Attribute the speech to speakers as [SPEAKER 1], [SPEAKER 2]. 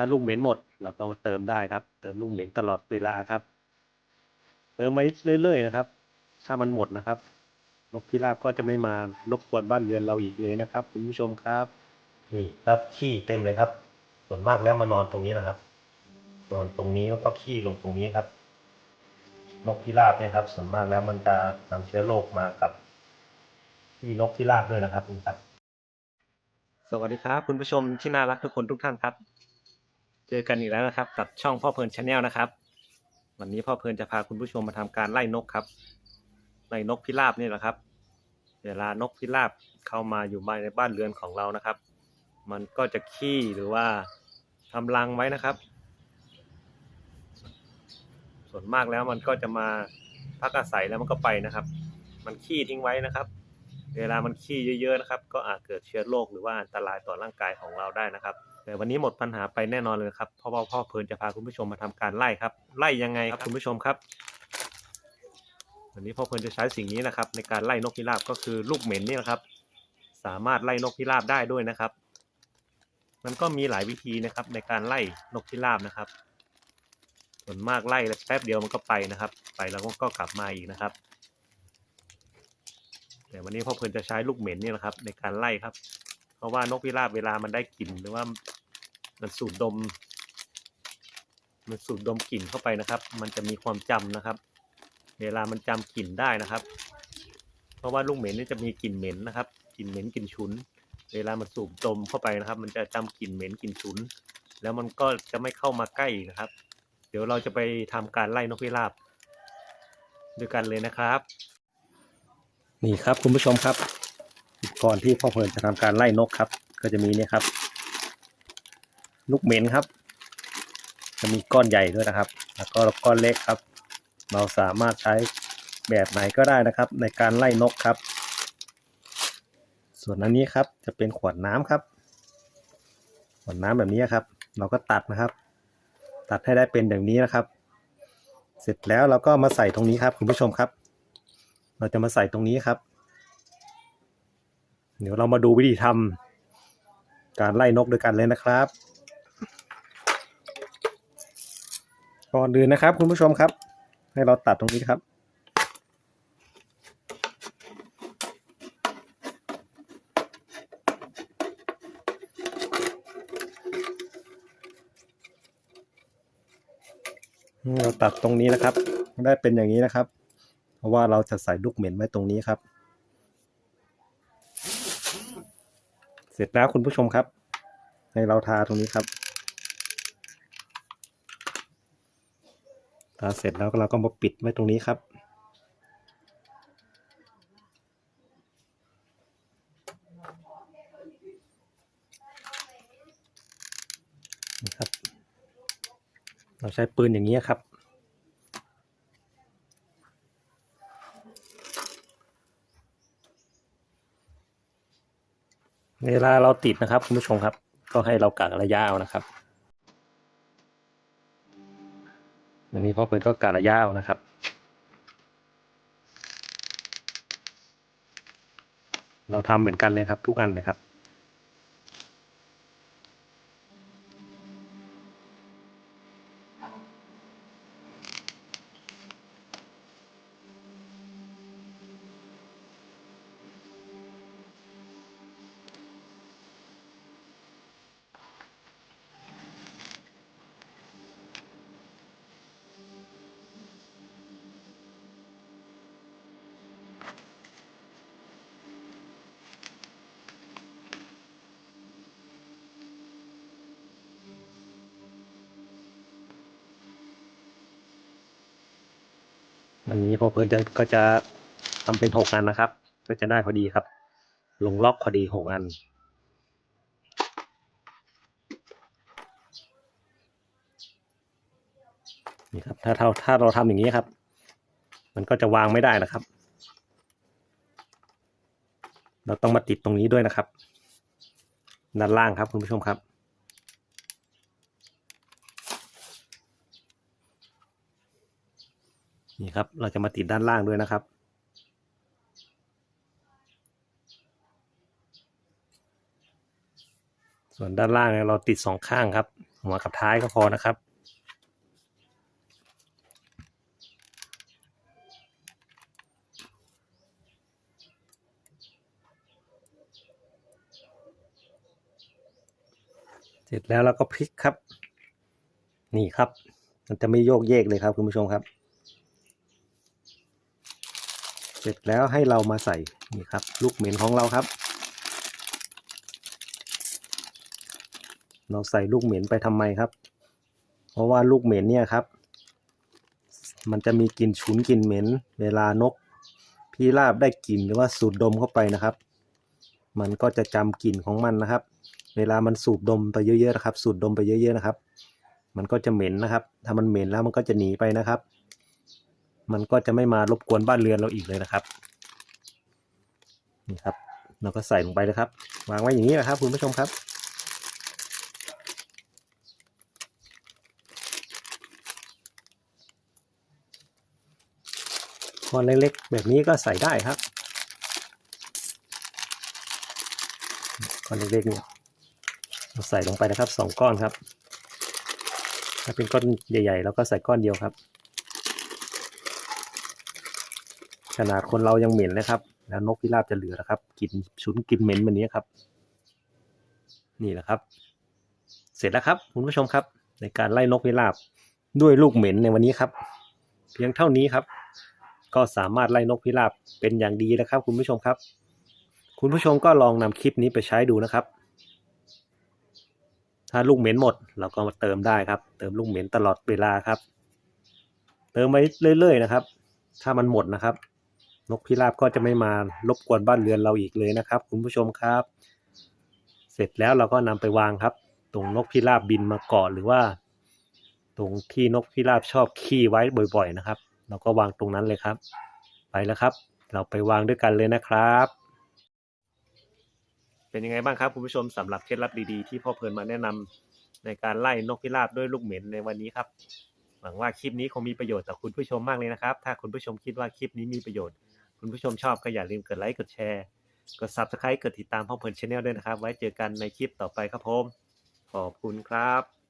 [SPEAKER 1] ถ้าลูกเหม็นหมด เราก็เติมได้ครับ เติมลูกเหม็นตลอดเวลาครับ เติมไว้เรื่อยๆนะครับ ถ้ามันหมดนะครับนกพิราบก็จะไม่มารบกวนบ้านเรือนเราอีกเลยนะครับคุณผู้ชมครับนี่ครับขี้เต็มเลยครับ ส่วนมากแล้วมานอนตรงนี้นะครับ นอนตรงนี้แล้วก็ขี้ลงตรงนี้ครับ นกพิราบเนี่ยครับ ส่วนมากแล้วมันจะนำเชื้อโรคมากับที่นกพิราบด้วยนะครับนี่ครับ สวัสดีครับ คุณผู้ชมที่น่ารักทุกคนทุกท่านครับ เจอกันอีกแล้วนะครับ กับช่องพ่อเพลินชาแนลนะครับ วันนี้พ่อเพลินจะพาคุณผู้ชมมาทำการไล่นกครับไล่นกพิราบนี่แหละครับ เวลานกพิราบเข้ามาอยู่ในบ้านเรือนของเรานะครับ มันก็จะขี้หรือว่าทำรังไว้นะครับ ส่วนมากแล้วมันก็จะมาพักอาศัยแล้วมันก็ไปนะครับ มันขี้ทิ้งไว้นะครับ เวลามันขี้เยอะๆนะครับ ก็อาจเกิดเชื้อโรคหรือว่าอันตรายต่อร่างกายของเราได้นะครับ แต่วันนี้หมดปัญหาไปแน่นอนเลยครับเพราะว่าพ่อเพลินจะพาคุณผู้ชมมาทำการไล่ครับ ไล่ยังไงครับคุณผู้ชมครับ วันนี้พ่อเพลินจะใช้สิ่งนี้นะครับ ในการไล่นกพิราบก็คือลูกเหม็นนี่นะครับ สามารถไล่นกพิราบได้ด้วยนะครับ มันก็มีหลายวิธีนะครับ ในการไล่นกพิราบนะครับส่วนมากไล่แป๊บเดียวมันก็ไปนะครับ ไปแล้วก็กลับมาอีกนะครับ แต่วันนี้พ่อเพลินจะใช้ลูกเหม็นนี่นะครับ ในการไล่ครับ เพราะว่านกพิราบเวลามันได้กลิ่นหรือว่า มันสูดดม มันสูดดมกลิ่นเข้าไปนะครับ มันจะมีความจำนะครับ เวลามันจำกลิ่นได้นะครับ เพราะว่าลูกเหม็นนี่จะมีกลิ่นเหม็นนะครับ กลิ่นเหม็นกลิ่นฉุน เวลามันสูบดมเข้าไปนะครับ มันจะจำกลิ่นเหม็นกลิ่นฉุน แล้วมันก็จะไม่เข้ามาใกล้นะครับ เดี๋ยวเราจะไปทำการไล่นกพิราบด้วยกันเลยนะครับ นี่ครับคุณผู้ชมครับ ก่อนที่พ่อเพลินจะทำการไล่นกครับ ก็จะมีเนี่ยครับ ลูกเหม็นครับ จะมีก้อนใหญ่ด้วยนะครับ แล้วก็ก้อนเล็กครับ เราสามารถใช้แบบไหนก็ได้นะครับ ในการไล่นกครับ ส่วนอันนี้ครับจะเป็นขวดน้ำครับ ขวดน้ำแบบนี้ครับ เราก็ตัดนะครับ ตัดให้ได้เป็นอย่างนี้นะครับ เสร็จแล้วเราก็มาใส่ตรงนี้ครับคุณผู้ชมครับ เราจะมาใส่ตรงนี้ครับ เดี๋ยวเรามาดูวิธีทำการไล่นกด้วยกันเลยนะครับ ก่อนอื่นนะครับ คุณผู้ชมครับ ให้เราตัดตรงนี้ครับ เราตัดตรงนี้นะครับ ได้เป็นอย่างนี้นะครับ เพราะว่าเราจะใส่ลูกเหม็นไว้ตรงนี้ครับ เสร็จแล้วคุณผู้ชมครับ ให้เราทาตรงนี้ครับ ทา เสร็จแล้วเราก็มาปิดไว้ตรงนี้ครับ นี่ครับ เราใช้ปืนอย่างนี้ครับ เวลาเราติดนะครับคุณผู้ชมครับ ก็ให้เรากะระยะเอานะครับ อันนี้พ่อเป็นก็การะยาวนะครับ เราทำเหมือนกันเลยครับทุกอันเลยครับ อันนี้พอเพิ่นจะก็จะทำเป็นหกอันนะครับ ก็จะได้พอดีครับ ลงล็อกพอดีหกอัน นี่ครับ ถ้าถ้าถ้าเราทำอย่างนี้ครับ มันก็จะวางไม่ได้นะครับ เราต้องมาติดตรงนี้ด้วยนะครับ ด้านล่างครับคุณผู้ชมครับ นี่ครับ เราจะมาติดด้านล่างด้วยนะครับ ส่วนด้านล่างเนี่ยเราติดสองข้างครับ หัวกับท้ายก็พอนะครับเสร็จแล้วเราก็พลิกครับ นี่ครับ มันจะไม่โยกเยกเลยครับคุณผู้ชมครับ เส ร็จแล้วให้เรามาใส่นี่ครับ ลูกเหม็นของเราครับ เราใส่ลูกเหม็นไปทำไมครับ เพราะว่าลูกเหม็นเนี่ยครับ มันจะมีกลิ่นฉุนกลิ่นเหม็น เวลานกพิราบได้กลิ่นหรือว่าสูดดมเข้าไปนะครับ มันก็จะจำกลิ่นของมันนะครับ เวลามันสูดดมไปเยอะๆนะครับ สูดดมไปเยอะๆนะครับ มันก็จะเหม็นนะครับ ถ้ามันเหม็นแล้วมันก็จะหนีไปนะครับ มันก็จะไม่มารบกวนบ้านเรือนเราอีกเลยนะครับนี่ครับ เราก็ใส่ลงไปเลยครับ วางไว้อย่างนี้นะครับ คุณผู้ชมครับก้อนเล็กๆแบบนี้ก็ใส่ได้ครับก้อนเล็กๆเนี่ยเราใส่ลงไปนะครับสองก้อนครับ ถ้าเป็นก้อนใหญ่ๆเราก็ใส่ก้อนเดียวครับ ขนาดคนเรายังเหม็นเลยครับ แล้วนกพิราบจะเหลือนะครับกลิ่นฉุนกลิ่นเหม็นแบบนี้ครับ นี่แหละครับ เสร็จแล้วครับคุณผู้ชมครับ ในการไล่นกพิราบด้วยลูกเหม็นในวันนี้ครับ เพียงเท่านี้ครับ ก็สามารถไล่นกพิราบเป็นอย่างดีนะครับ คุณผู้ชมครับ คุณผู้ชมก็ลองนำคลิปนี้ไปใช้ดูนะครับ ถ้าลูกเหม็นหมด เราก็มาเติมได้ครับ เติมลูกเหม็นตลอดเวลาครับ เติมไปเรื่อยๆนะครับ ถ้ามันหมดนะครับ นกพิราบก็จะไม่มารบกวนบ้านเรือนเราอีกเลยนะครับ คุณผู้ชมครับ เสร็จแล้วเราก็นำไปวางครับ ตรงนกพิราบบินมาเกาะหรือว่า ตรงที่นกพิราบชอบขี้ไว้บ่อยๆนะครับ เราก็วางตรงนั้นเลยครับ ไปแล้วครับ เราไปวางด้วยกันเลยนะครับ เป็นยังไงบ้างครับคุณผู้ชมสำหรับเคล็ดลับดีๆที่พ่อเพลินมาแนะนำในการไล่นกพิราบด้วยลูกเหม็นในวันนี้ครับ หวังว่าคลิปนี้คงมีประโยชน์ต่อคุณผู้ชมมากเลยนะครับ ถ้าคุณผู้ชมคิดว่าคลิปนี้มีประโยชน์ คุณผู้ชมชอบก็อย่าลืมกดไลค์กดแชร์กด subscribe กดติดตามพ่อเพลินชาแนลด้วยนะครับ ไว้เจอกันในคลิปต่อไปครับผม ขอบคุณครับ